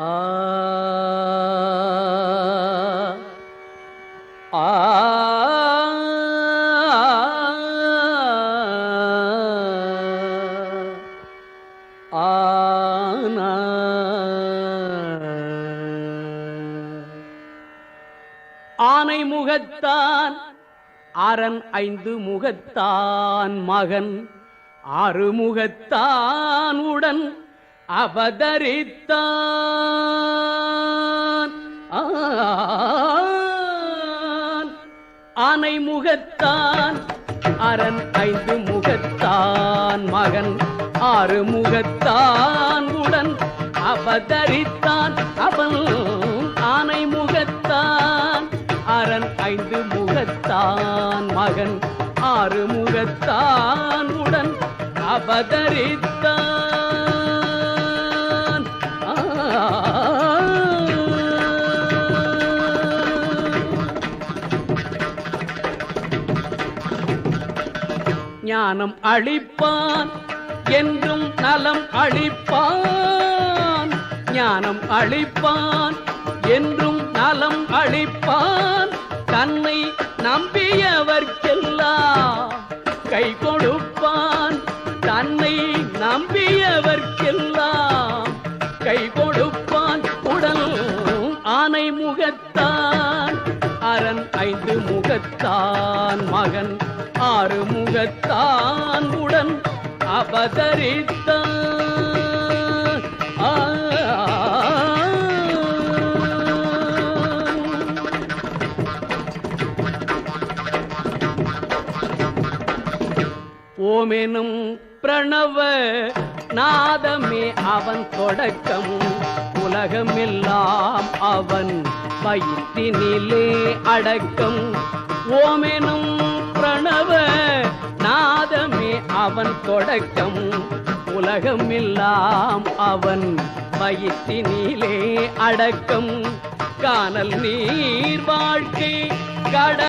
ஆ ஆ ஆனா ஆனை முகத்தான் அரண் ஐந்து முகத்தான் மகன் ஆறு முகத்தான் உடன் அவதரித்தான். ஆனை. முகத்தான். அரண் ஐந்து முகத்தான். மகன் ஆறு முகத்தான். உடன் அவதரித்தான். அவன் ஆனை முகத்தான். அரண் ஐந்து முகத்தான். மகன் ஆறு முகத்தான். உடன் அவதரித்தான். ஞானம் அளிப்பான் என்றும் நலம் அளிப்பான். ஞானம் அளிப்பான் என்றும் நலம் அளிப்பான். தன்னை நம்பியவர்க்கெல்லாம் கை கொடுப்பான். தன்னை நம்பியவர்க்கெல்லாம் கை கொடுப்பான். உடல் ஆனை முகத்தான். அரண் ஐந்து முகத்தான் மகன் ஆறு முகத்தான் உடன் அவதரித்தான். ஓமெனும் பிரணவ நாதமே அவன் தொடக்கம் உலகமெல்லாம் அவன் வயிற்றினிலே அடக்கம். ஓமெனும் அவன் தொடக்கம் உலகமெல்லாம் அவன் வயிற்றினிலே அடக்கம். காணல் நீர் வாழ்க்கை கட